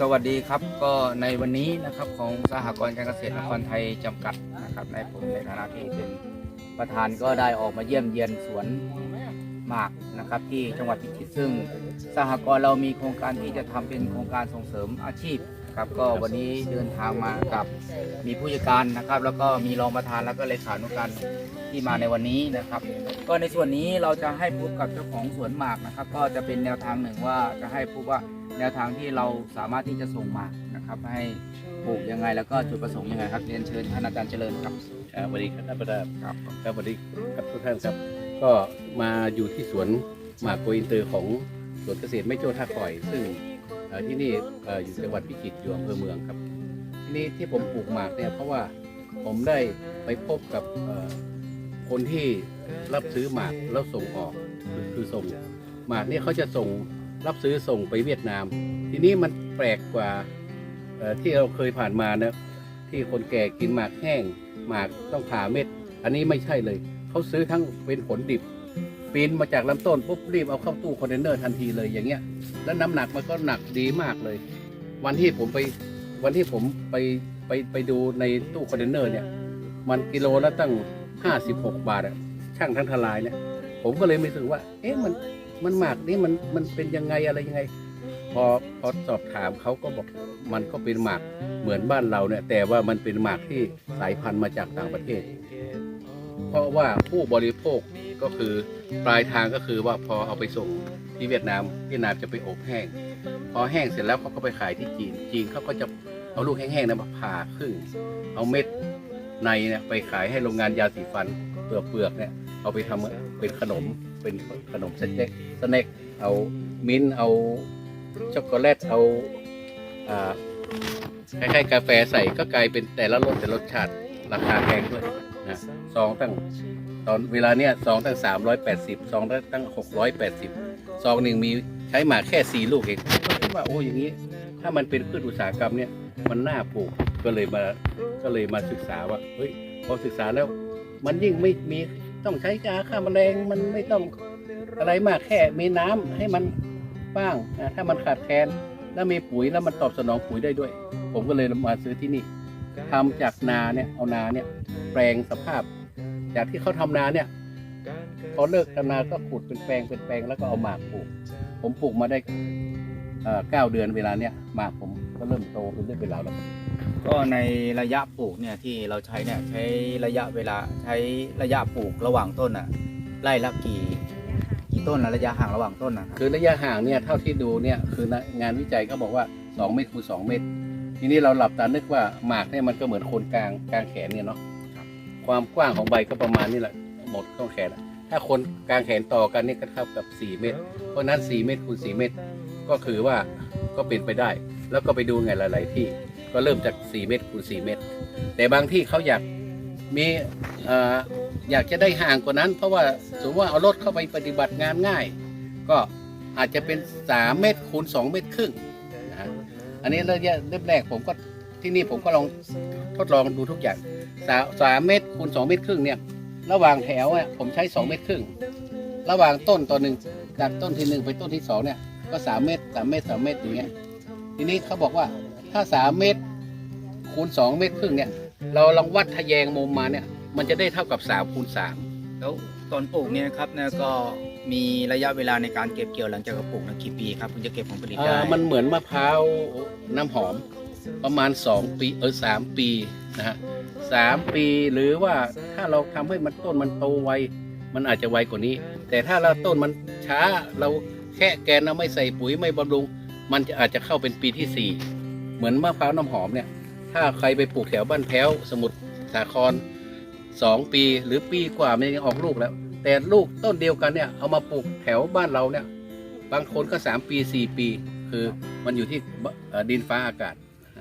สวัสดีครับก็ในวันนี้นะครับของสหกรณ์การเกษตรนครไทยจำกัดนะครับในผมในฐานะที่เป็นประธานก็ได้ออกมาเยี่ยมเยียนสวนหมากนะครับที่จังหวัดพิจิตรซึ่งสหกรณ์เรามีโครงการที่จะทำเป็นโครงการส่งเสริมอาชีพ ครับก็วันนี้เดินทางมากับมีผู้จัดการนะครับ แล้วก็มีรองประธานแล้วก็เลขานุการที่มาในวันนี้นะครับ ก็ในส่วนนี้เราจะให้พบกับเจ้าของสวนหมากนะครับ ก็จะเป็นแนวทางหนึ่งว่าจะให้พบว่าแนวทางที่เราสามารถที่จะส่งหมากนะครับ ให้ปลูกยังไงแล้วก็จุดประสงค์ยังไงครับเรียนเชิญท่านอาจารย์เจริญครับครับสวัสดีครับท่านประธานครับครับสวัสดีครับทุกท่านครับ ก็มาอยู่ที่สวนหมากโกอินเตอร์ของสวนเกษตรไม่โจ้ท่าก่อย ซึ่งเอ่อ ที่นี่อยู่จังหวัดพิจิตรอยู่อำเภอเมืองครับ ทีนี้ที่ผมปลูกหมากเนี่ยเพราะว่าผมได้ไปพบกับคนที่รับซื้อหมากแล้วส่งออกคือส่งหมากเนี่ยเขาจะส่งรับซื้อส่งไปเวียดนาม ทีนี้มันแปลกกว่าที่เราเคยผ่านมานะที่คนแก่กินหมากแห้งหมากต้องผ่าเม็ด อันนี้ไม่ใช่เลย เขาซื้อทั้งเป็นผลดิบ ปีนมาจากลำต้นปุ๊บรีบเอาเข้าตู้คอนเทนเนอร์ทันทีเลยอย่างเงี้ย แล้วน้ำหนักมันก็หนักดีมากเลย วันที่ผมไปวันที่ผมไปไปไปดูในตู้คอนเทนเนอร์เนี่ย มันกิโลละตั้ง 56 บาทอะช่างทั้งทลายเนี่ย ผมก็เลยไม่รู้สึกว่า เอ๊ะมันมันหมากนี่มันมันเป็นยังไงอะไรยังไง พอพอสอบถามเขาก็บอกมันก็เป็นหมากเหมือนบ้านเราเนี่ย แต่ว่ามันเป็นหมากที่สายพันธุ์มาจากต่างประเทศ เพราะว่าผู้บริโภค ก็คือปลายทางก็คือว่าพอเอาไปส่งที่เวียดนาม เวียดนามจะไปอบแห้ง พอแห้งเสร็จแล้วเขาก็ไปขายที่จีน จีนเขาก็จะเอาลูกแห้งๆนะมาผ่าครึ่งเอาเม็ดในเนี่ยไปขายให้โรงงานยาสีฟันเปลือกเปลือกๆเนี่ยเอาไปทำเป็นขนมเป็นขนมสเต็กสเน็กเอามิ้นเอาช็อกโกแลตเอาอ่าคล้ายๆกาแฟใส่ก็กลายเป็นแต่ละรสแต่รสชาติราคาแพงด้วย นะซองตั้งตอนเวลาเนี้ยซองตั้งสามร้อยแปดสิบซองตั้งหกร้อยแปดสิบซองหนึ่งมีใช้หมาแค่สี่ลูกเองก็คิดว่าโอ้อย่างนี้ ถ้ามันเป็นพืชอุตสาหกรรมเนี่ยมันน่าปลูกก็เลยมาก็เลยมาศึกษาว่าเฮ้ยพอศึกษาแล้ว มันยิ่งไม่มีต้องใช้ยาฆ่าแมลงมันไม่ต้องอะไรมากแค่มีน้ำให้มันบ้างนะถ้ามันขาดแคลนแล้วมีปุ๋ยแล้วมันตอบสนองปุ๋ยได้ด้วย ผมก็เลยมาซื้อที่นี่ทำจากนาเนี่ยเอานาเนี่ย แปลงสภาพ จากที่เขาทำนาเนี่ยพอเลิกทำนาก็ขุดเป็นแปลงเป็นแปลงแล้วก็เอาหมากปลูก ผมปลูกมาได้เอ่อเก้าเดือนเวลาเนี่ยหมากผมก็เริ่มโตเป็นเรื่องเป็นราวแล้วก็ในระยะปลูกเนี่ยที่เราใช้เนี่ยใช้ระยะเวลาใช้ระยะปลูกระหว่างต้นอะไล่ละกี่กี่ต้นนะระยะห่างระหว่างต้นนะครับคือระยะห่างเนี่ยเท่าที่ดูเนี่ยคืองานวิจัยก็บอกว่า 2 เมตรคูณ2เมตร ทีนี้เราหลับตานึกว่าหมากเนี่ยมันก็เหมือนโคนกลางกลางแขนเนี่ยเนาะ ความกว้างของใบก็ประมาณนี้แหละหมดต้นแขนอะถ้าคนกลางแขนต่อกันนี่ก็เท่ากับ 4 เมตร เพราะนั้น 4 เมตรคูณ4เมตร ก็คือว่าก็เป็นไปได้ แล้วก็ไปดูไงหลาย ๆ ที่ก็เริ่มจาก 4 เมตรคูณ4เมตร แต่บางที่เขาอยากมีอ่ออยากจะได้ห่างกว่านั้น เพราะว่าสมมติว่าเอารถเข้าไปปฏิบัติงานง่าย ก็อาจจะเป็น 3 เมตรคูณ2เมตรครึ่งนะฮะอันนี้ระยะเริ่มแรกผมก็ที่นี่ผมก็ลองทดลองดูทุกอย่าง สาสามเมตรคูณ2เมตรครึ่งเนี่ย ระหว่างแถวเนี่ยผมใช้2เมตรครึ่ง ระหว่างต้นต่อหนึ่งจากต้นที่หนึ่งไปต้นที่สองเนี่ย ก็3เมตร3เมตร3เมตรอย่างเงี้ย ทีนี้เขาบอกว่าถ้า3เมตรคูณ2เมตรครึ่งเนี่ย เราลองวัดทะแยงมุมมาเนี่ย มันจะได้เท่ากับ3คูณ3แล้วตอนปลูกเนี่ยครับเนี่ยก็มีระยะเวลาในการเก็บเกี่ยวหลังจากปลูกนะกี่ปีครับคุณจะเก็บผลผลิตได้อ่ามันเหมือนมะพร้าวน้ำหอม ประมาณ 2 ปีเออสปีนะฮะสามปีหรือว่าถ้าเราทำให้มันต้นมันโตไวมันอาจจะไวกว่านี้ แต่ถ้าเราต้นมันช้าเราแค่แกนเราไม่ใส่ปุ๋ยไม่บำรุง มันจะอาจจะเข้าเป็นปีที่ 4 เหมือนมะพร้าวน้ำหอมเนี่ย ถ้าใครไปปลูกแถวบ้านแพ้ว สมุทรสาครสองปีหรือปีกว่ามันยังออกลูกแล้ว แต่ลูกต้นเดียวกันเนี่ยเอามาปลูกแถวบ้านเราเนี่ยบางคนก็สามปีสี่ปี คือมันอยู่ที่ดินฟ้าอากาศ